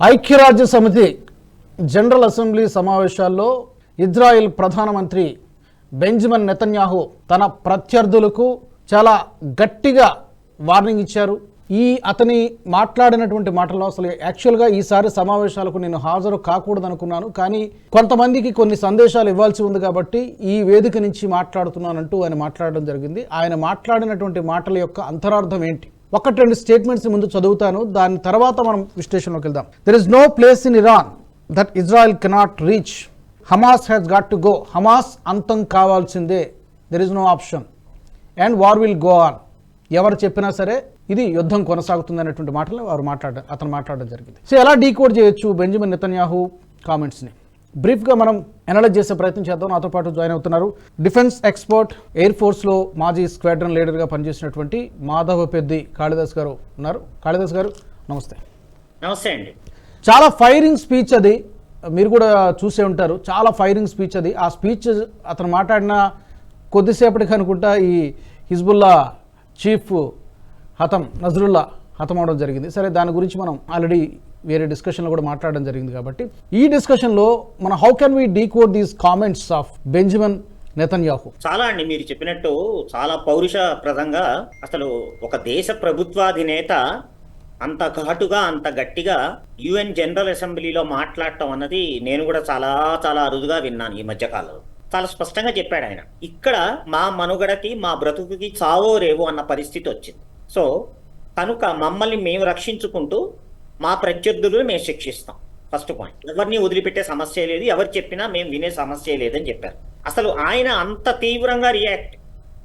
ఐక్యరాజ్య సమితి general assembly సమావేశాల్లో ఇజ్రాయెల్ ప్రధానమంత్రి బెంజమిన్ నెతన్యాహు తన ప్రత్యర్థులకు చాలా గట్టిగా వార్నింగ్ ఇచ్చారు. ఈ అతని మాట్లాడినటువంటి మాటల్లో అసలు యాక్చువల్గా ఈసారి సమావేశాలకు నేను హాజరు కాకూడదు అనుకున్నాను కానీ కొంతమందికి కొన్ని సందేశాలు ఇవ్వాల్సి ఉంది కాబట్టి ఈ వేదిక నుంచి మాట్లాడుతున్నానంటూ ఆయన మాట్లాడడం జరిగింది. ఆయన మాట్లాడినటువంటి మాటల యొక్క అంతరార్థం ఏంటి? ఒకటి రెండు స్టేట్మెంట్స్ ముందు చదువుతాను. దాని తర్వాత మనం విశ్లేషణలోకి వెళ్దాం. There is no place in Iran that Israel cannot reach Hamas has got to go Hamas అంతం కావాల్సిందే. There is no option and war will go on ఎవరు చెప్పినా సరే ఇది యుద్ధం కొనసాగుతుంది అనేటువంటి మాటలు వారు మాట్లాడ అతను మాట్లాడడం జరిగింది. సో ఎలా డీకోడ్ చేయొచ్చు బెంజమిన్ నెతన్యాహు కామెంట్స్ని? బ్రీఫ్గా మనం అనలైజ్ చేసే ప్రయత్నం చేద్దాం. నాతో పాటు జాయిన్ అవుతున్నారు. డిఫెన్స్ ఎక్స్పర్ట్ ఎయిర్ ఫోర్స్లో మాజీ స్క్వాడ్రన్ లీడర్గా పనిచేసినటువంటి మాధవ పెద్ది కాళిదాస్ గారు ఉన్నారు. కాళిదాస్ గారు నమస్తే. నమస్తే అండి. చాలా ఫైరింగ్ స్పీచ్ అది. మీరు కూడా చూసే ఉంటారు. చాలా ఫైరింగ్ స్పీచ్ అది. ఆ స్పీచ్ అతను మాట్లాడిన కొద్దిసేపటికి అనుకుంటా ఈ హిజ్బుల్లా చీఫ్ హతం నజరుల్లా హతం అవడం జరిగింది. సరే దాని గురించి మనం ఆల్రెడీ వేరే డిస్కషన్లో కూడా మాట్లాడడం జరిగింది కాబట్టి. ఈ డిస్కషన్లో మన how can we decode these comments of Benjamin Netanyahu చాలా అండి మీరు చెప్పినట్టు చాలా పౌరుషప్రదంగా అసలు ఒక దేశ ప్రభుత్వాధినేత అంత ఘాటుగా అంత గట్టిగా యుఎన్ జనరల్ అసెంబ్లీలో మాట్లాడటం అన్నది నేను కూడా చాలా చాలా అరుదుగా విన్నాను ఈ మధ్యకాలంలో చాలా స్పష్టంగా చెప్పాడు ఆయన. ఇక్కడ మా మనుగడకి మా బ్రతుకుకి చావో రేవో అన్న పరిస్థితి వచ్చింది. సో కనుక మమ్మల్ని మేము రక్షించుకుంటూ మా ప్రత్యర్థులు మేము శిక్షిస్తాం. ఫస్ట్ పాయింట్ ఎవరిని వదిలిపెట్టే సమస్య లేదు. ఎవరు చెప్పినా మేము వినే సమస్య లేదని చెప్పారు. అసలు ఆయన అంత తీవ్రంగా రియాక్ట్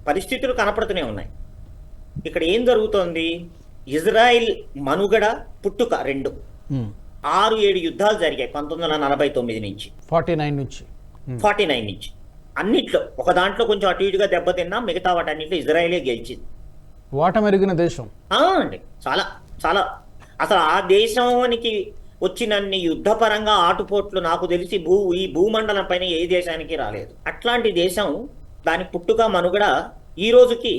పరిస్థితులు కనపడుతూనే ఉన్నాయి. ఇక్కడ ఏం జరుగుతోంది? ఇజ్రాయిల్ మనుగడ పుట్టుక రెండు. ఆరు ఏడు యుద్ధాలు జరిగాయి. పంతొమ్మిది వందల నలభై తొమ్మిది నుంచి. ఫార్టీ నైన్ నుంచి. ఫార్టీ నైన్ నుంచి. అన్నిట్లో. ఒక దాంట్లో కొంచెం అటు ఇటుగా దెబ్బతిన్నా మిగతా వాటన్నింటిలో ఇజ్రాయిలే గెలిచింది. ఓటమెరిగిన దేశం. అండి. చాలా చాలా. అసలు ఆ దేశానికి వచ్చినన్ని యుద్ధపరంగా ఆటుపోట్లు నాకు తెలిసి భూ ఈ భూమండలం పైన ఏ దేశానికి రాలేదు. అట్లాంటి దేశం దాని పుట్టుక మనుగడ ఈ రోజుకి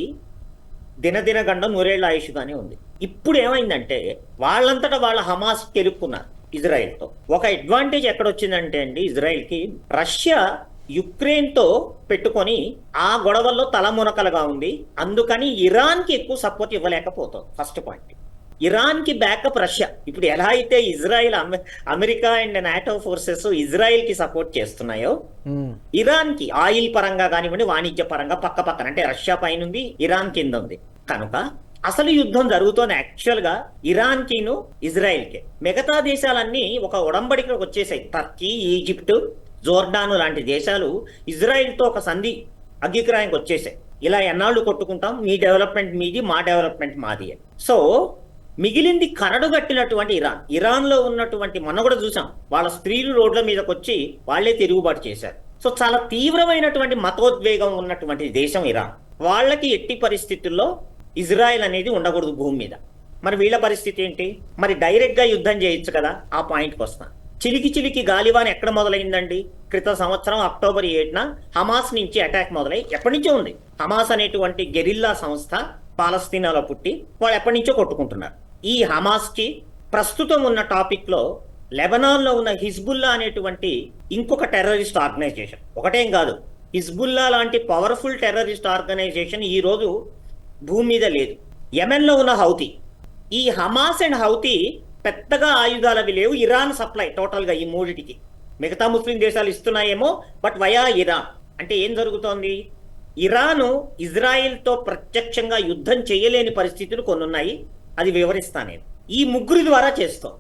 దినదిన గండం నూరేళ్ళ ఆయుష్గానే ఉంది. ఇప్పుడు ఏమైందంటే వాళ్ళంతటా వాళ్ళ హమాస్ తెలుపుకున్నారు ఇజ్రాయెల్తో. ఒక అడ్వాంటేజ్ ఎక్కడొచ్చిందంటే అండి ఇజ్రాయెల్కి రష్యా యుక్రెయిన్తో పెట్టుకొని ఆ గొడవల్లో తలమునకలుగా ఉంది. అందుకని ఇరాన్కి ఎక్కువ సపోర్ట్ ఇవ్వలేకపోతుంది ఫస్ట్ పాయింట్. ఇరాన్కి బ్యాకప్ రష్యా ఇప్పుడు ఎలా అయితే ఇజ్రాయిల్ అమె- అమెరికా అండ్ నాటో ఫోర్సెస్ ఇజ్రాయిల్కి సపోర్ట్ చేస్తున్నాయో. ఇరాన్కి ఆయిల్ పరంగా కానివ్వండి వాణిజ్య పరంగా పక్క పక్కన అంటే రష్యా పైన ఉంది ఇరాన్ కింద ఉంది కనుక అసలు యుద్ధం జరుగుతోంది యాక్చువల్గా ఇరాన్ కిను ఇజ్రాయెల్కి మిగతా దేశాలన్నీ ఒక ఉడంబడికకు వచ్చేసాయి. టర్కీ ఈజిప్ట్ జోర్డాన్ లాంటి దేశాలు ఇజ్రాయెల్తో ఒక సంధి అగ్గిక్రాయానికి వచ్చేసాయి. ఇలా ఎన్నాళ్ళు కొట్టుకుంటాం? మీ డెవలప్మెంట్ మీది మా డెవలప్మెంట్ మాది. సో మిగిలింది కరడుగట్టినటువంటి ఇరాన్ ఇరాన్. ఇరాన్లో ఉన్నటువంటి మొన్న కూడా చూసాం. వాళ్ళ స్త్రీలు రోడ్ల మీదకి వచ్చి వాళ్ళే తిరుగుబాటు చేశారు. సో చాలా తీవ్రమైనటువంటి మతోద్వేగం ఉన్నటువంటి దేశం ఇరాన్. వాళ్ళకి ఎట్టి పరిస్థితుల్లో ఇజ్రాయెల్ అనేది ఉండకూడదు భూమి మీద. మరి వీళ్ళ పరిస్థితి ఏంటి? మరి డైరెక్ట్గా యుద్ధం చేయొచ్చు కదా? ఆ పాయింట్కి వస్తాను చిలికి చిలికి గాలివాన్ ఎక్కడ మొదలైందండి? క్రితం సంవత్సరం అక్టోబర్ ఏడున హమాస్ నుంచి అటాక్ మొదలై ఎప్పటి నుంచో ఉంది. హమాస్ అనేటువంటి గెరిల్లా సంస్థ పాలస్తీనాలో పుట్టి వాళ్ళు ఎప్పటి నుంచో కొట్టుకుంటున్నారు. ఈ హమాస్కి ప్రస్తుతం ఉన్న టాపిక్లో లెబనాన్లో ఉన్న హిజ్బుల్లా అనేటువంటి ఇంకొక టెర్రరిస్ట్ ఆర్గనైజేషన్. ఒకటేం కాదు హిజ్బుల్లా లాంటి పవర్ఫుల్ టెర్రరిస్ట్ ఆర్గనైజేషన్ ఈ రోజు భూమి మీద లేదు. యమెన్లో ఉన్న హౌతీ. ఈ హమాస్ అండ్ హౌతీ పెద్దగా ఆయుధాలు అవి లేవు ఇరాన్ సప్లై టోటల్గా ఈ మూడిటికి. మిగతా ముస్లిం దేశాలు ఇస్తున్నాయేమో బట్ వయా ఇరాన్. అంటే ఏం జరుగుతోంది? ఇరాను ఇజ్రాయిల్తో ప్రత్యక్షంగా యుద్ధం చేయలేని పరిస్థితులు కొన్ని ఉన్నాయి అది వివరిస్తాను నేను. ఈ ముగ్గురి ద్వారా చేస్తాం.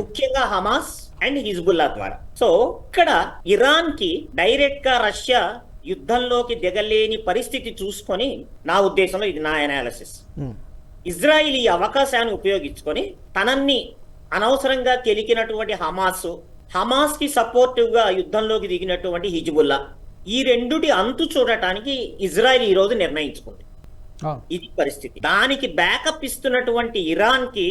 ముఖ్యంగా హమాస్ అండ్ హిజ్బుల్లా ద్వారా. సో ఇక్కడ ఇరాన్కి డైరెక్ట్గా రష్యా యుద్ధంలోకి దిగలేని పరిస్థితి చూసుకొని నా ఉద్దేశంలో ఇది నా అనాలిసిస్. ఇజ్రాయిల్ ఈ అవకాశాన్ని ఉపయోగించుకొని తనన్ని అనవసరంగా కెలికినటువంటి హమాస్ హమాస్కి సపోర్టివ్గా యుద్ధంలోకి దిగినటువంటి హిజ్బుల్లా ఈ రెండుటి అంతు చూడటానికి ఇజ్రాయిల్ ఈ రోజు నిర్ణయించుకుంది. ఇది పరిస్థితి. దానికి బ్యాకప్ ఇస్తున్నటువంటి ఇరాన్కి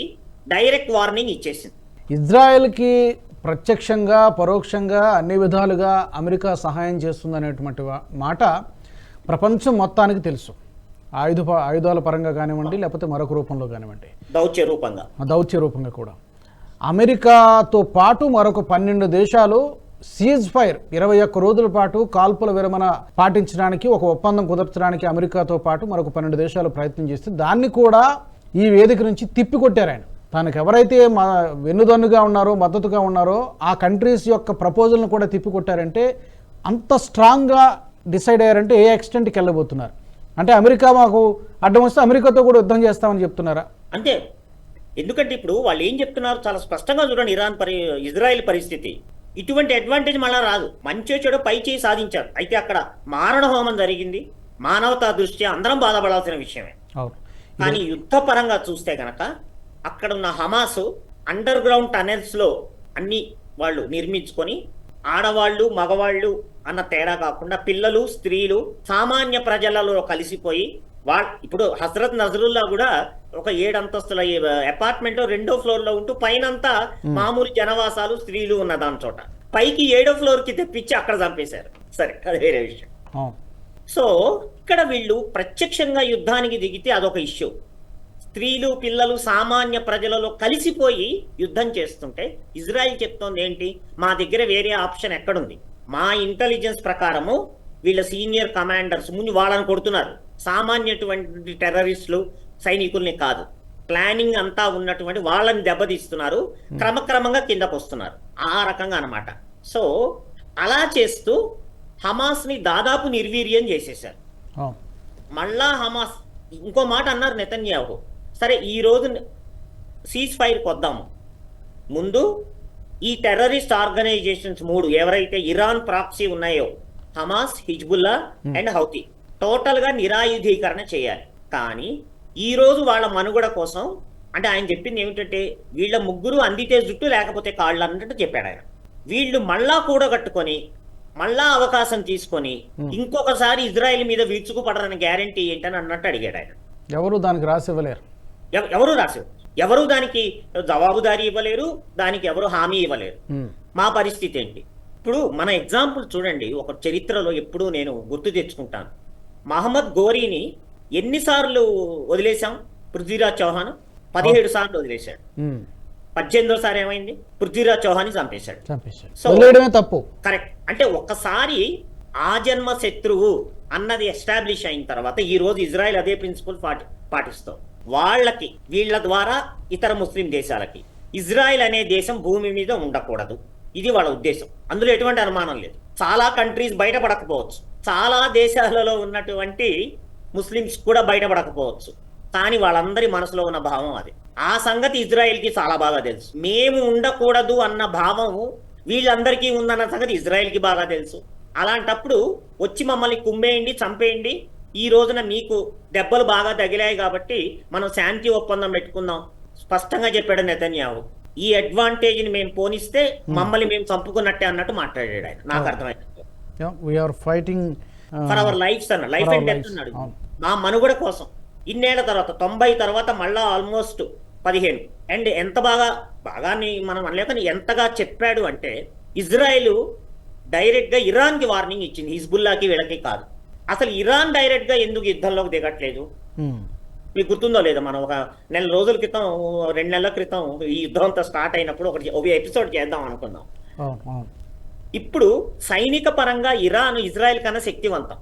డైరెక్ట్ వార్నింగ్ ఇచ్చేసింది. ఇజ్రాయెల్కి ప్రత్యక్షంగా పరోక్షంగా అన్ని విధాలుగా అమెరికా సహాయం చేస్తుందనేటువంటి మాట ప్రపంచం మొత్తానికి తెలుసు. ఆయుధ ఆయుధాల పరంగా కానివ్వండి లేకపోతే మరొక రూపంలో కానివ్వండి. దౌత్య రూపంగా. దౌత్య రూపంగా కూడా. అమెరికాతో పాటు మరొక పన్నెండు దేశాలు సీజ్ ఫైర్ ఇరవై ఒక్క రోజుల పాటు కాల్పుల విరమణ పాటించడానికి ఒక ఒప్పందం కుదర్చడానికి అమెరికాతో పాటు మరొక పన్నెండు దేశాలు ప్రయత్నం చేస్తే దాన్ని కూడా ఈ వేదిక నుంచి తిప్పికొట్టారు ఆయన. తనకు ఎవరైతే మా వెన్నుదన్నుగా ఉన్నారో మద్దతుగా ఉన్నారో ఆ కంట్రీస్ యొక్క ప్రపోజల్ను కూడా తిప్పికొట్టారంటే అంత స్ట్రాంగ్గా డిసైడ్ అయ్యారంటే ఏ ఎక్స్టెంట్కి వెళ్ళబోతున్నారు. అంటే అమెరికా మాకు అడ్డం వస్తే అమెరికాతో కూడా యుద్ధం చేస్తామని చెప్తున్నారా? అంతే ఎందుకంటే ఇప్పుడు వాళ్ళు ఏం చెప్తున్నారు? చాలా స్పష్టంగా చూడండి ఇరాన్ పరి ఇజ్రాయెల్ పరిస్థితి. ఇటువంటి అడ్వాంటేజ్ మళ్ళా రాదు. మంచి చెడు పై చేయి సాధించారు. అయితే అక్కడ మారణ హోమం జరిగింది. మానవతా దృష్ట్యా అందరం బాధపడాల్సిన విషయమే. కానీ యుద్ధ పరంగా చూస్తే గనక అక్కడ ఉన్న హమాస్ అండర్ గ్రౌండ్ టనెల్స్లో అన్ని వాళ్ళు నిర్మించుకొని ఆడవాళ్ళు మగవాళ్ళు అన్న తేడా కాకుండా పిల్లలు స్త్రీలు సామాన్య ప్రజలలో కలిసిపోయి వాళ్ళ ఇప్పుడు హజరత్ నజరుల్లా కూడా ఒక ఏడు అంతస్తుల అపార్ట్మెంట్లో రెండో ఫ్లోర్లో ఉంటూ పైనంతా మామూలు జనవాసాలు స్త్రీలు ఉన్న దాని చోట. పైకి ఏడో ఫ్లోర్కి తెప్పించి అక్కడ చంపేశారు. సరే అది వేరే విషయం. సో ఇక్కడ వీళ్ళు ప్రత్యక్షంగా యుద్ధానికి దిగితే అదొక ఇష్యూ. స్త్రీలు పిల్లలు సామాన్య ప్రజలలో కలిసిపోయి యుద్ధం చేస్తుంటే ఇజ్రాయిల్ చెప్తోంది ఏంటి? మా దగ్గర వేరే ఆప్షన్ ఎక్కడుంది? మా ఇంటెలిజెన్స్ ప్రకారము వీళ్ళ సీనియర్ కమాండర్స్ ముందు వాళ్ళని కొడుతున్నారు. సామాన్యటువంటి టెర్రరిస్టులు సైనికుల్ని కాదు. ప్లానింగ్ అంతా ఉన్నటువంటి వాళ్ళని దెబ్బతీస్తున్నారు. క్రమక్రమంగా కిందకు వస్తున్నారు ఆ రకంగా అన్నమాట. సో అలా చేస్తూ హమాస్ని దాదాపు నిర్వీర్యం చేసేశారు. మళ్ళా హమాస్ ఇంకో మాట అన్నారు నెతన్యాహు. సరే ఈ రోజు సీజ్ ఫైర్కి వద్దాము ముందు ఈ టెర్రరిస్ట్ ఆర్గనైజేషన్స్ మూడు ఎవరైతే ఇరాన్ ప్రాక్సీ ఉన్నాయో హమాస్ హిజ్బుల్లా అండ్ హౌతీ. టోటల్గా నిరాయుధీకరణ చేయాలి. కానీ ఈ రోజు వాళ్ళ మనుగడ కోసం అంటే ఆయన చెప్పింది ఏమిటంటే వీళ్ళ ముగ్గురు అందితే జుట్టు లేకపోతే కాళ్ళు అన్నట్టు చెప్పాడు ఆయన. వీళ్ళు మళ్ళా కూడగట్టుకొని మళ్ళా అవకాశం తీసుకొని ఇంకొకసారి ఇజ్రాయెల్ మీద విరుచుకుపడరని గ్యారంటీ ఏంటని అన్నట్టు అడిగాడు ఆయన. ఎవరు దానికి రాసి ఇవ్వలేరు? ఎవ- ఎవరు రాశారు ఎవరు దానికి జవాబుదారీ ఇవ్వలేరు? దానికి ఎవరు హామీ ఇవ్వలేరు. మా పరిస్థితి ఏంటి? ఇప్పుడు మన ఎగ్జాంపుల్ చూడండి. ఒక చరిత్రలో ఎప్పుడూ నేను గుర్తు తెచ్చుకుంటాను. మహమ్మద్ గోరీని ఎన్నిసార్లు వదిలేశాం? పృథ్వీరాజ్ చౌహాన్ పదిహేడు సార్లు వదిలేశాడు. పద్దెనిమిదోసారి ఏమైంది? పృథ్వీరాజ్ చౌహాన్ చంపేశాడు. వదిలేయడమే తప్పు. కరెక్ట్. అంటే ఒక్కసారి ఆ జన్మ శత్రువు అన్నది ఎస్టాబ్లిష్ అయిన తర్వాత ఈ రోజు ఇజ్రాయెల్ అదే ప్రిన్సిపల్ పాటి పాటిస్తాం. వాళ్ళకి వీళ్ళ ద్వారా ఇతర ముస్లిం దేశాలకి. ఇజ్రాయెల్ అనే దేశం భూమి మీద ఉండకూడదు. ఇది వాళ్ళ ఉద్దేశం. అందులో ఎటువంటి అనుమానం లేదు. చాలా కంట్రీస్ బయటపడకపోవచ్చు. చాలా దేశాలలో ఉన్నటువంటి ముస్లిమ్స్ కూడా బయటపడకపోవచ్చు. కానీ వాళ్ళందరి మనసులో ఉన్న భావం అది. ఆ సంగతి ఇజ్రాయెల్కి చాలా బాగా తెలుసు. మేము ఉండకూడదు అన్న భావం వీళ్ళందరికీ ఉందన్న సంగతి ఇజ్రాయెల్కి బాగా తెలుసు. అలాంటప్పుడు వచ్చి మమ్మల్ని కుమ్మేయండి చంపేయండి. ఈ రోజున మీకు దెబ్బలు బాగా తగిలాయి కాబట్టి మనం శాంతి ఒప్పందం పెట్టుకుందాం. స్పష్టంగా చెప్పాడు నెతన్యాహు. ఈ అడ్వాంటేజ్ని మేము పోనిస్తే మమ్మల్ని మేము చంపుకున్నట్టే అన్నట్టు మాట్లాడాడు ఆయన. నాకు అర్థమైంది. We are fighting for our lifes అన్న లైఫ్ అండ్ డెత్. అన్నాడు. అవును. మా మనుగడ కోసం. ఇన్నేళ్ళ తర్వాత తొంభై తర్వాత మళ్ళా ఆల్మోస్ట్ పదిహేను. అండ్ ఎంత బాగా బాగా మనం అనలేక ఎంతగా చెప్పాడు అంటే ఇజ్రాయెల్ డైరెక్ట్గా ఇరాన్కి వార్నింగ్ ఇచ్చింది. హిజ్బుల్లాకి వీళ్ళకి కాదు. అసలు ఇరాన్ డైరెక్ట్గా ఎందుకు యుద్ధంలోకి దిగట్లేదు? మీకు గుర్తుందో లేదో మనం ఒక నెల రోజుల క్రితం రెండు నెలల క్రితం ఈ యుద్ధం అంతా స్టార్ట్ అయినప్పుడు ఒకటి ఒక ఎపిసోడ్ చేద్దాం అనుకుందాం అవును అవును. ఇప్పుడు సైనిక పరంగా ఇరాన్ ఇజ్రాయెల్ కన్నా శక్తివంతం.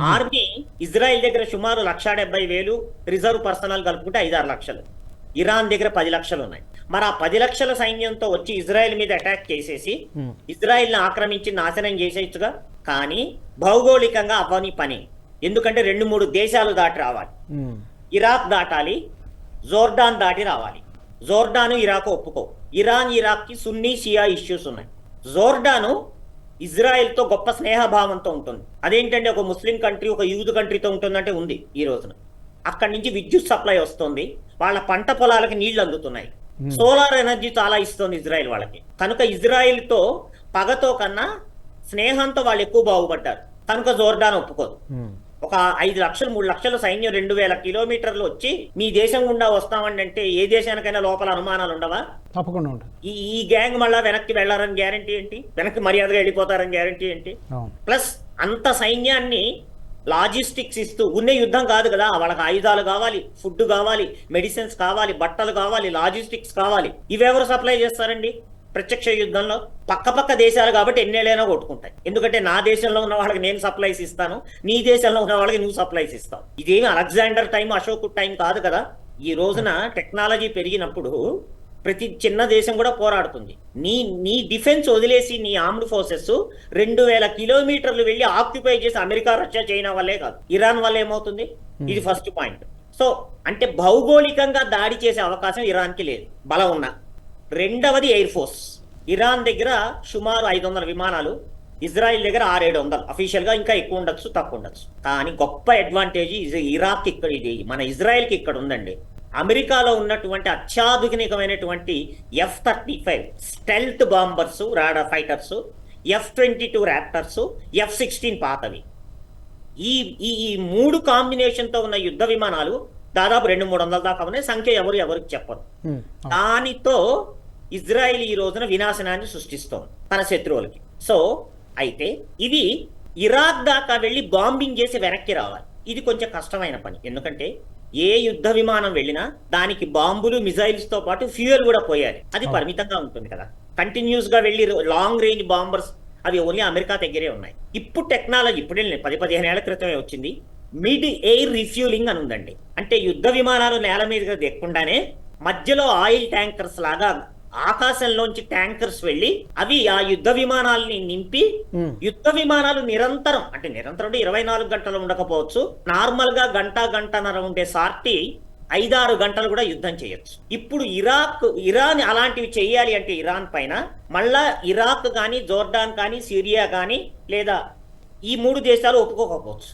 ఆర్మీ ఇజ్రాయెల్ దగ్గర సుమారు లక్ష డెబ్బై వేలు రిజర్వ్ పర్సనల్ కలుపుకుంటే ఐదారు లక్షలు. ఇరాన్ దగ్గర పది లక్షలు ఉన్నాయి. మరి ఆ పది లక్షల సైన్యంతో వచ్చి ఇజ్రాయెల్ మీద అటాక్ చేసేసి. ఇజ్రాయెల్ ఆక్రమించి నాశనం చేసేయచ్చుగా? కానీ భౌగోళికంగా అవ్వని పని. ఎందుకంటే రెండు మూడు దేశాలు దాటి రావాలి. ఇరాక్ దాటాలి జోర్డాన్ దాటి రావాలి. జోర్డాను ఇరాక్ ఒప్పుకో. ఇరాన్ ఇరాక్కి సున్నీ షియా ఇష్యూస్ ఉన్నాయి. జోర్డాను ఇజ్రాయెల్తో గొప్ప స్నేహభావంతో ఉంటుంది. అదేంటంటే ఒక ముస్లిం కంట్రీ ఒక యూదు కంట్రీతో ఉంటుందంటే ఉంది ఈ రోజున. అక్కడి నుంచి విద్యుత్ సప్లై వస్తుంది. వాళ్ళ పంట పొలాలకి నీళ్ళు అందుతున్నాయి. సోలార్ ఎనర్జీ చాలా ఇస్తుంది ఇజ్రాయెల్ వాళ్ళకి. కనుక ఇజ్రాయెల్తో పగతో కన్నా స్నేహంతో వాళ్ళు ఎక్కువ బాగుపడ్డారు. కనుక జోర్డాన్ ఒప్పుకోదు. ఒక ఐదు లక్షలు మూడు లక్షల సైన్యం రెండు వేల కిలోమీటర్లు వచ్చి మీ దేశం గుండా వస్తామండి అంటే ఏ దేశానికైనా లోపల అనుమానాలు ఉండవా? తప్పకుండా ఉంటుంది ఈ ఈ గ్యాంగ్ మళ్ళా వెనక్కి వెళ్ళారని గ్యారంటీ ఏంటి? వెనక్కి మర్యాదగా వెళ్ళిపోతారని గ్యారంటీ ఏంటి? ప్లస్ అంత సైన్యాన్ని లాజిస్టిక్స్ ఇస్తూ ఉన్న యుద్ధం కాదు కదా వాళ్ళకి ఆయుధాలు కావాలి ఫుడ్ కావాలి మెడిసిన్స్ కావాలి బట్టలు కావాలి లాజిస్టిక్స్ కావాలి ఇవెవరు సప్లై చేస్తారండి? ప్రత్యక్ష యుద్ధంలో పక్క పక్క దేశాలు కాబట్టి ఎన్నేళ్ళైనా కొట్టుకుంటాయి. ఎందుకంటే నా దేశంలో ఉన్న వాళ్ళకి నేను సప్లైస్ ఇస్తాను నీ దేశంలో ఉన్న వాళ్ళకి నువ్వు సప్లైస్ ఇస్తావు. ఇదేమి అలెగ్జాండర్ టైం అశోక్ టైం కాదు కదా. ఈ రోజున టెక్నాలజీ పెరిగినప్పుడు ప్రతి చిన్న దేశం కూడా పోరాడుతుంది. నీ నీ డిఫెన్స్ వదిలేసి నీ ఆర్మ్డ్ ఫోర్సెస్ రెండు వేల కిలోమీటర్లు వెళ్ళి ఆక్యుపై చేసి అమెరికా రష్యా చైనా వల్లే కాదు. ఇరాన్ వల్ల ఏమవుతుంది? ఇది ఫస్ట్ పాయింట్. సో అంటే భౌగోళికంగా దాడి చేసే అవకాశం ఇరాన్కి లేదు. బలం ఉన్న రెండవది ఎయిర్ ఫోర్స్ ఇరాన్ దగ్గర సుమారు ఐదు వందల విమానాలు ఇజ్రాయెల్ దగ్గర ఆరేడు వందలు అఫీషియల్గా ఇంకా ఎక్కువ ఉండొచ్చు తక్కువ ఉండొచ్చు కానీ గొప్ప అడ్వాంటేజ్ ఇరాక్ ఇక్కడ ఇది. మన ఇజ్రాయెల్కి ఇక్కడ ఉందండి. అమెరికాలో ఉన్నటువంటి అత్యాధునికమైనటువంటి F thirty five stealth bombers radar fighters F twenty two raptors F sixteen పాతవి. ఈ ఈ మూడు కాంబినేషన్తో ఉన్న యుద్ధ విమానాలు దాదాపు రెండు మూడు వందల దాకా ఉన్నాయి. సంఖ్య ఎవరు ఎవరికి చెప్పరు. దానితో ఇజ్రాయెల్ ఈ రోజున వినాశనాన్ని సృష్టిస్తోంది తన శత్రువులకి. సో అయితే ఇది ఇరాక్ దాకా వెళ్ళి బాంబింగ్ చేసి వెనక్కి రావాలి. ఇది కొంచెం కష్టమైన పని. ఎందుకంటే ఏ యుద్ధ విమానం వెళ్ళినా దానికి బాంబులు మిజైల్స్తో పాటు ఫ్యూయల్ కూడా పోయాలి. అది పరిమితంగా ఉంటుంది కదా. కంటిన్యూస్గా వెళ్ళి లాంగ్ రేంజ్ బాంబర్స్ అవి ఓన్లీ అమెరికా దగ్గరే ఉన్నాయి. ఇప్పుడు టెక్నాలజీ ఇప్పుడు పది పదిహేను ఏళ్ళ క్రితమే వచ్చింది. మిడ్ ఎయిర్ రిఫ్యూలింగ్ అని ఉందండి. అంటే యుద్ధ విమానాలు నేల మీదుగా దిక్కుండానే మధ్యలో ఆయిల్ ట్యాంకర్స్ లాగా ఆకాశంలోంచి ట్యాంకర్స్ వెళ్ళి అవి ఆ యుద్ధ విమానాల్ని నింపి యుద్ధ విమానాలు నిరంతరం అంటే నిరంతరం అంటే ఇరవై నాలుగు గంటలు ఉండకపోవచ్చు నార్మల్గా గంట గంటన్నర ఉండే సార్టి ఐదారు గంటలు కూడా యుద్ధం చేయొచ్చు. ఇప్పుడు ఇరాక్ ఇరాన్ అలాంటివి చేయాలి అంటే ఇరాన్ పైన మళ్ళా ఇరాక్ కానీ జోర్డాన్ కానీ సిరియా కానీ లేదా ఈ మూడు దేశాలు ఒప్పుకోకపోవచ్చు.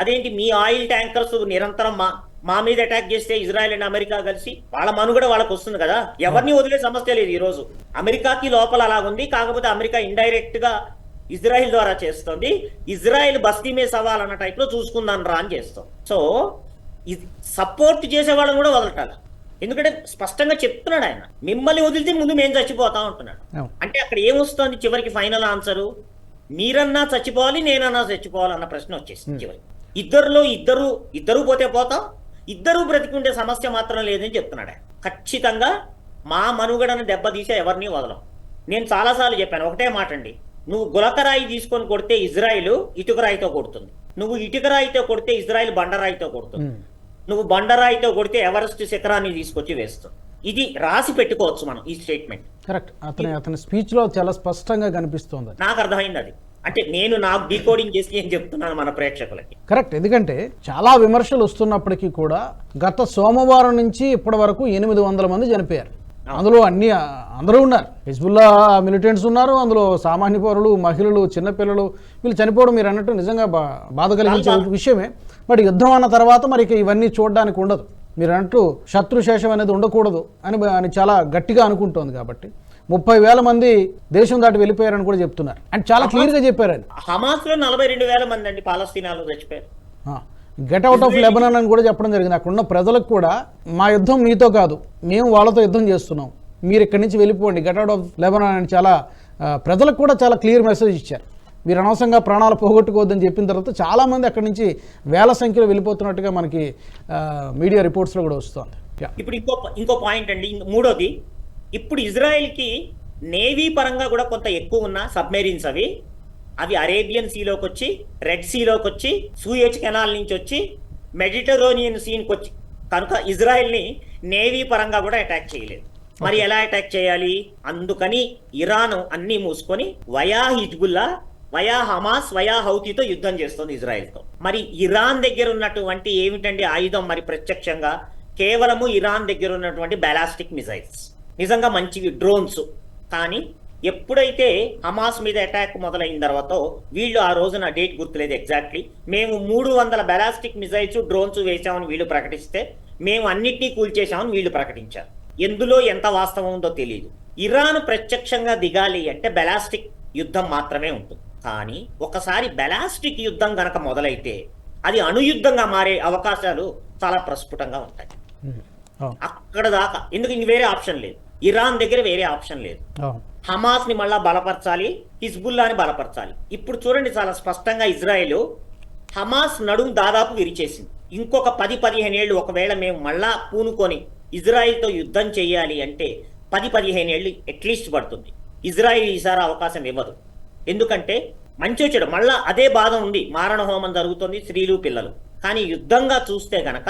అదేంటి మీ ఆయిల్ ట్యాంకర్స్ నిరంతరం మా మా మీద అటాక్ చేస్తే ఇజ్రాయెల్ అండ్ అమెరికా కలిసి వాళ్ళ మనుగడ వాళ్ళకి వస్తుంది కదా? ఎవరిని వదిలే సమస్య లేదు ఈ రోజు. అమెరికాకి లోపల అలా ఉంది కాకపోతే అమెరికా ఇండైరెక్ట్గా ఇజ్రాయెల్ ద్వారా చేస్తుంది. ఇజ్రాయెల్ బస్తీ మీద సవాల్ అన్న టైప్లో చూసుకుందాం రా అని చేస్తాం. సో ఇది సపోర్ట్ చేసే వాళ్ళని కూడా వదలటాలి. ఎందుకంటే స్పష్టంగా చెప్తున్నాడు ఆయన. మిమ్మల్ని వదిలితే ముందు మేము చచ్చిపోతాం అంటున్నాడు. అవును. అంటే అక్కడ ఏమొస్తుంది? చివరికి ఫైనల్ ఆన్సరు మీరన్నా చచ్చిపోవాలి నేనన్నా చచ్చిపోవాలి అన్న ప్రశ్న వచ్చేసింది చివరికి. ఇద్దరులో ఇద్దరు ఇద్దరు పోతే పోతాం ఇద్దరు బ్రతికుండే సమస్య మాత్రం లేదని చెప్తున్నాడు ఆయన. ఖచ్చితంగా మా మనుగడను దెబ్బతీసే ఎవరిని వదలం. నేను చాలాసార్లు చెప్పాను ఒకటే మాట అండి నువ్వు గులకరాయి తీసుకొని కొడితే ఇజ్రాయిల్ ఇటుకరాయితో కొడుతుంది. నువ్వు ఇటుకరాయితో కొడితే ఇజ్రాయిల్ బండరాయితో కొడుతుంది. నువ్వు బండరాయితో కొడితే ఎవరెస్ట్ శిఖరాన్ని తీసుకొచ్చి వేస్తుంది. ఇది రాసి పెట్టుకోవచ్చు మనం ఈ స్టేట్మెంట్. కరెక్ట్. అతని అతని స్పీచ్లో చాలా స్పష్టంగా కనిపిస్తోంది నాకు అర్థమైంది అది. అంటే నేను నాకు డీకోడింగ్ చేసి నేను చెప్తున్నాను మన ప్రేక్షకులకి. కరెక్ట్. ఎందుకంటే చాలా విమర్శలు వస్తున్నప్పటికీ కూడా గత సోమవారం నుంచి ఇప్పటి వరకు ఎనిమిది వందల మంది చనిపోయారు. అందులో అన్ని అందరూ ఉన్నారు. హిజ్బుల్లా మిలిటెంట్స్ ఉన్నారు అందులో సామాన్య పౌరులు మహిళలు చిన్నపిల్లలు వీళ్ళు చనిపోవడం మీరు అన్నట్టు నిజంగా బా బాధ కలిగించే విషయమే. బట్ యుద్ధం అన్న తర్వాత మరి ఇవన్నీ చూడడానికి ఉండదు. మీరు అన్నట్టు శత్రుశేషం అనేది ఉండకూడదు అని అని చాలా గట్టిగా అనుకుంటోంది కాబట్టి. ముప్పై వేల మంది దేశం దాటి వెళ్ళిపోయారని కూడా చెప్తున్నారు. అండ్ చాలా క్లియర్గా చెప్పారు ఆయన. హమాస్లో నలభై రెండు వేల మంది అండి పాలస్తీనాలో చచ్చిపోయారు. గెట్ అవుట్ ఆఫ్ లెబనాన్ అని కూడా చెప్పడం జరిగింది. అక్కడ ఉన్న ప్రజలకు కూడా మా యుద్ధం మీతో కాదు మేము వాళ్ళతో యుద్ధం చేస్తున్నాం. మీరు ఇక్కడి నుంచి వెళ్ళిపోండి. గెట్ అవుట్ ఆఫ్ లెబనాన్ అని చాలా ప్రజలకు కూడా చాలా క్లియర్ మెసేజ్ ఇచ్చారు. మీరు అనవసరంగా ప్రాణాలు పోగొట్టుకోవద్దని చెప్పిన తర్వాత చాలామంది అక్కడి నుంచి వేల సంఖ్యలో వెళ్ళిపోతున్నట్టుగా మనకి మీడియా రిపోర్ట్స్లో కూడా వస్తుంది. ఇప్పుడు ఇంకో ఇంకో పాయింట్ అండి. మూడోది ఇప్పుడు ఇజ్రాయెల్కి నేవీ పరంగా కూడా కొంత ఎక్కువ ఉన్న సబ్మెరీన్స్ అవి. అవి అరేబియన్ సీలోకి వచ్చి రెడ్ సీలోకి వచ్చి సూయజ్ కెనాల్ నుంచి వచ్చి మెడిటరేనియన్ సీన్కి వచ్చి. కనుక ఇజ్రాయెల్ని నేవీ పరంగా కూడా అటాక్ చేయలేదు. మరి ఎలా అటాక్ చేయాలి? అందుకని ఇరాన్ అన్ని మూసుకొని via Hezbollah via Hamas via హౌతీతో యుద్ధం చేస్తుంది ఇజ్రాయెల్తో. మరి ఇరాన్ దగ్గర ఉన్నటువంటి ఏమిటండి ఆయుధం? మరి ప్రత్యక్షంగా కేవలము ఇరాన్ దగ్గర ఉన్నటువంటి బ్యాలాస్టిక్ మిసైల్స్. నిజంగా మంచివి డ్రోన్స్ కానీ ఎప్పుడైతే హమాస్ మీద అటాక్ మొదలైన తర్వాత వీళ్ళు ఆ రోజున డేట్ గుర్తులేదు ఎగ్జాక్ట్లీ మేము మూడు వందల బ్యాలాస్టిక్ మిసైల్స్ డ్రోన్స్ వేసామని వీళ్ళు ప్రకటిస్తే మేము అన్నిటినీ కూల్చేశామని వీళ్ళు ప్రకటించారు. ఎందులో ఎంత వాస్తవం ఉందో తెలియదు ఇరాన్ ప్రత్యక్షంగా దిగాలి అంటే బెలాస్టిక్ యుద్ధం మాత్రమే ఉంటుంది. కానీ ఒకసారి బెలాస్టిక్ యుద్ధం గనక మొదలైతే అది అణుయుద్ధంగా మారే అవకాశాలు చాలా ప్రస్ఫుటంగా ఉంటాయి. అక్కడ దాకా. ఎందుకు? ఇంక వేరే ఆప్షన్ లేదు. ఇరాన్ దగ్గర వేరే ఆప్షన్ లేదు. అవును. హమాస్ని మళ్ళా బలపరచాలి హిజ్బుల్లాని బలపరచాలి. ఇప్పుడు చూడండి చాలా స్పష్టంగా ఇజ్రాయెల్ హమాస్ నడుం దాదాపు విరిచేసింది. ఇంకొక పది పదిహేను ఏళ్ళు ఒకవేళ మేము మళ్ళా పూనుకొని ఇజ్రాయిల్తో యుద్ధం చేయాలి అంటే పది పదిహేను ఏళ్ళు అట్లీస్ట్ పడుతుంది. ఇజ్రాయిల్ ఈసారి అవకాశం ఇవ్వదు. ఎందుకంటే మంచి వచ్చాడు మళ్ళా అదే బాధ ఉంది మారణ హోమం జరుగుతుంది స్త్రీలు పిల్లలు. కానీ యుద్ధంగా చూస్తే గనక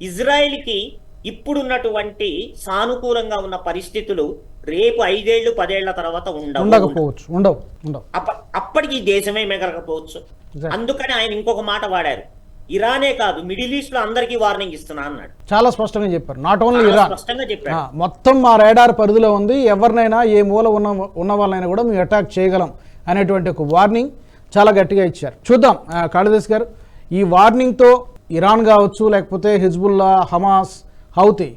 ఇజ్రాయిల్కి ఇప్పుడున్నటువంటి సానుకూలంగా ఉన్న పరిస్థితులు రేపు ఐదేళ్ళు పదేళ్ళ తర్వాత ఉండవు. ఉండకపోవచ్చు. ఉండవు. ఉండవు. అప్ప- అప్పటికి ఈ దేశమే మిగలకపోవచ్చు. అందుకని ఆయన ఇంకొక మాట వాడారు. ఇరానే కాదు మిడిల్ ఈస్ట్లో అందరికీ వార్నింగ్ ఇస్తున్నా అన్నాడు. చాలా స్పష్టంగా చెప్పారు. నాట్ ఓన్లీ ఇరాన్ స్పష్టంగా చెప్పాడు. ఆ, మొత్తం మా రేడార్ పరిధిలో ఉంది. ఎవరినైనా ఏ మూల ఉన్న ఉన్న వాళ్ళైనా కూడా మేము అటాక్ చేయగలం అనేటువంటి ఒక వార్నింగ్ చాలా గట్టిగా ఇచ్చారు. చూద్దాం. కాళిదాస్ గారు ఈ వార్నింగ్తో ఇరాన్ కావచ్చు లేకపోతే హిజ్బుల్లా హమాస్ హౌతి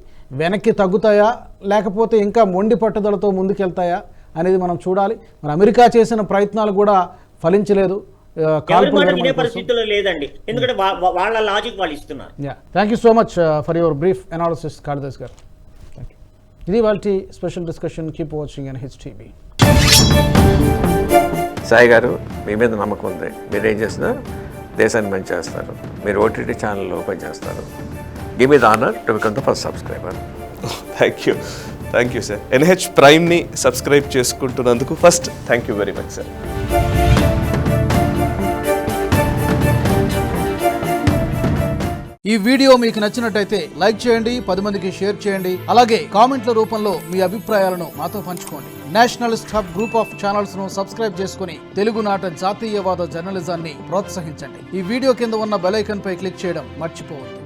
వెనక్కి తగ్గుతాయా? లేకపోతే ఇంకా మొండి పట్టుదలతో ముందుకెళ్తాయా? అనేది మనం చూడాలి. మరి అమెరికా చేసిన ప్రయత్నాలు కూడా ఫలించలేదు. లేదండి. ఎందుకంటే వాళ్ళ లాజిక్ వాళ్ళు ఇస్తున్నారు. Thank you so much for your brief analysis Kalidas garu. ఇది వాళ్ళ special discussion keep watching and HTV Sai garu మీ మీద నమ్మకం ఉంది. మీరు ఏం చేసినా దేశాన్ని మంచి చేస్తారు. మీరు ఓటీటీ ఛానల్ ఓపెన్ చేస్తారు give me the honour to become the first subscriber thank you thank you sir NH ప్రైమ్ని subscribe చేసుకుంటున్నందుకు first thank you very much sir ఈ వీడియో మీకు నచ్చినట్టయితే లైక్ చేయండి పది మందికి షేర్ చేయండి. అలాగే కామెంట్ల రూపంలో మీ అభిప్రాయాలను మాతో పంచుకోండి. నేషనలిస్ట్ హబ్ గ్రూప్ ఆఫ్ ఛానల్స్ను సబ్స్క్రైబ్ చేసుకుని తెలుగునాట జాతీయవాద జర్నలిజాన్ని ప్రోత్సహించండి. ఈ వీడియో కింద ఉన్న బెల్ ఐకాన్ పై క్లిక్ చేయడం మర్చిపోవద్దు.